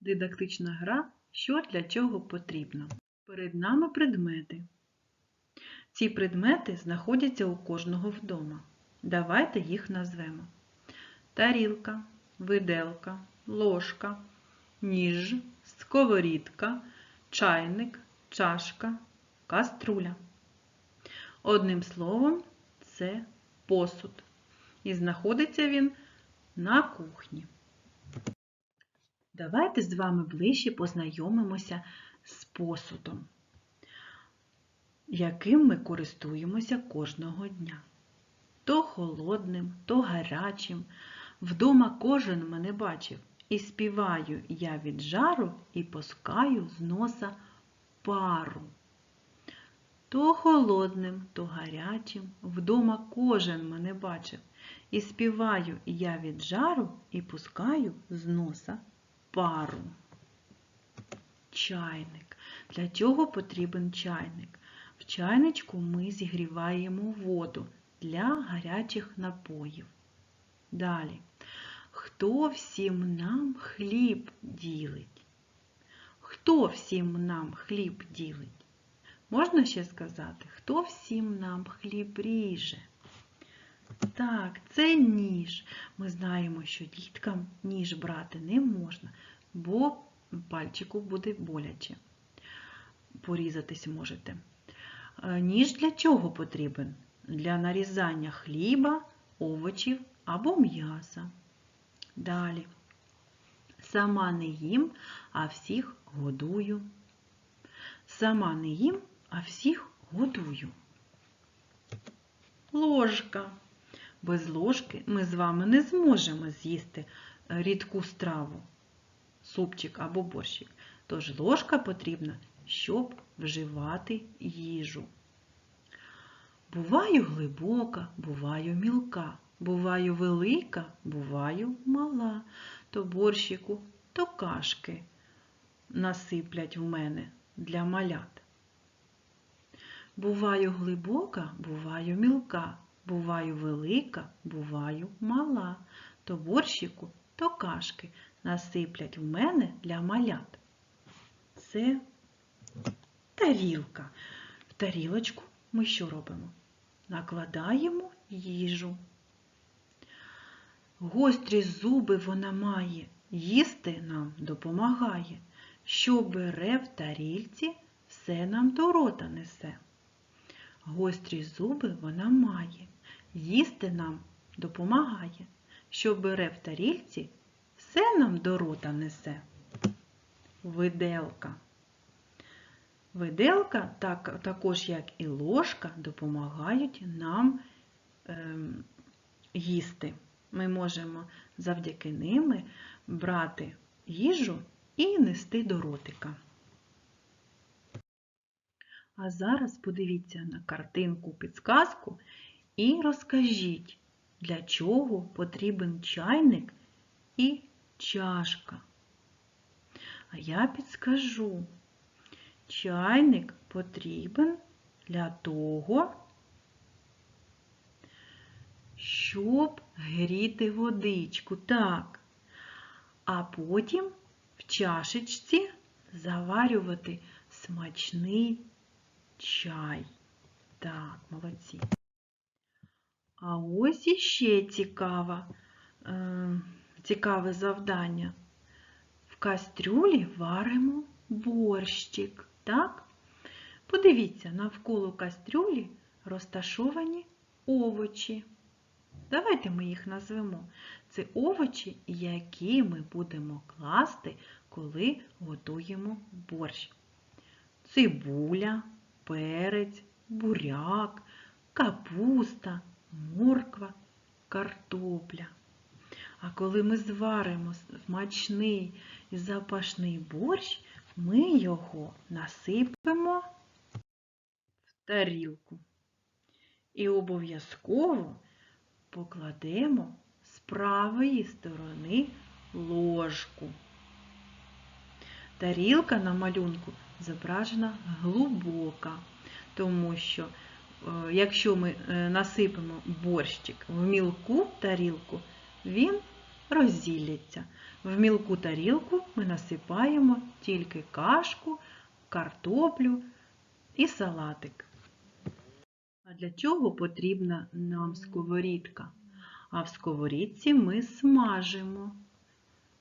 Дидактична гра Що для чого потрібно. Перед нами предмети. Ці предмети знаходяться у кожного вдома. Давайте їх назвемо. Тарілка, виделка, ложка, ніж, сковорідка, чайник, чашка, каструля. Одним словом, це посуд. І знаходиться він на кухні. Давайте з вами ближче познайомимося з посудом, яким ми користуємося кожного дня. То холодним, то гарячим. Вдома кожен мене бачив. І співаю я від жару і пускаю з носа пару. То холодним, то гарячим. Вдома кожен мене бачив. І співаю я від жару і пускаю з носа пару. Чайник. Для чого потрібен чайник? В чайничку ми зігріваємо воду для гарячих напоїв. Далі. Хто всім нам хліб ділить? Хто всім нам хліб ділить? Можна ще сказати, хто всім нам хліб ріже? Так, це ніж. Ми знаємо, що діткам ніж брати не можна, бо пальчику буде боляче. Порізатись можете. Е, Ніж для чого потрібен? Для нарізання хліба, овочів або м'яса. Далі. Сама не їм, а всіх годую. Сама не їм, а всіх годую. Ложка. Без ложки ми з вами не зможемо з'їсти е, рідку страву, супчик або борщик. Тож ложка потрібна, щоб вживати їжу. Буваю глибока, буваю мілка, буваю велика, буваю мала. То борщику, то кашки насиплять в мене для малят. Буваю глибока, буваю мілка, буваю велика, буваю мала. То борщику, то кашки насиплять в мене для малят. Це тарілка. В тарілочку ми що робимо? Накладаємо їжу. Гострі зуби вона має, їсти нам допомагає. Що бере в тарільці, все нам до рота несе. Гострі зуби вона має, їсти нам допомагає. Що бере в тарільці, все нам до рота несе. Виделка. Виделка, так, також як і ложка, допомагають нам ем, їсти. Ми можемо завдяки ними брати їжу і нести до ротика. А зараз подивіться на картинку підсказку і розкажіть, для чого потрібен чайник і чашка. А я підскажу, чайник потрібен для того, щоб гріти водичку, так. А потім в чашечці заварювати смачний чай. Так, молодці. А ось іще цікаве, е, цікаве завдання. В кастрюлі варимо борщик, так? Подивіться, навколо кастрюлі розташовані овочі. Давайте ми їх назвемо. Це овочі, які ми будемо класти, коли готуємо борщ. Цибуля, перець, буряк, капуста, морква, картопля. А коли ми зваримо смачний і запашний борщ, ми його насипемо в тарілку. І обов'язково покладемо з правої сторони ложку. Тарілка на малюнку зображена глибока, тому що е, якщо ми е, насипемо борщик в мілку тарілку, він роззілляться. В мілку тарілку ми насипаємо тільки кашку, картоплю і салатик. А для чого потрібна нам сковорідка? А в сковорідці ми смажимо.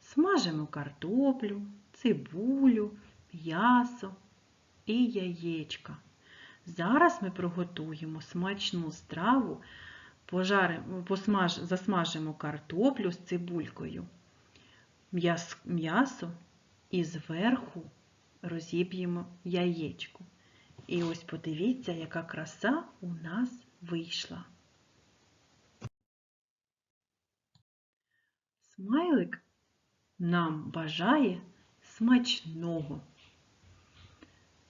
Смажимо картоплю, цибулю, м'ясо і яєчка. Зараз ми приготуємо смачну страву, засмажимо картоплю з цибулькою, м'ясо і зверху розіб'ємо яєчко. І ось подивіться, яка краса у нас вийшла. Смайлик нам бажає смачного.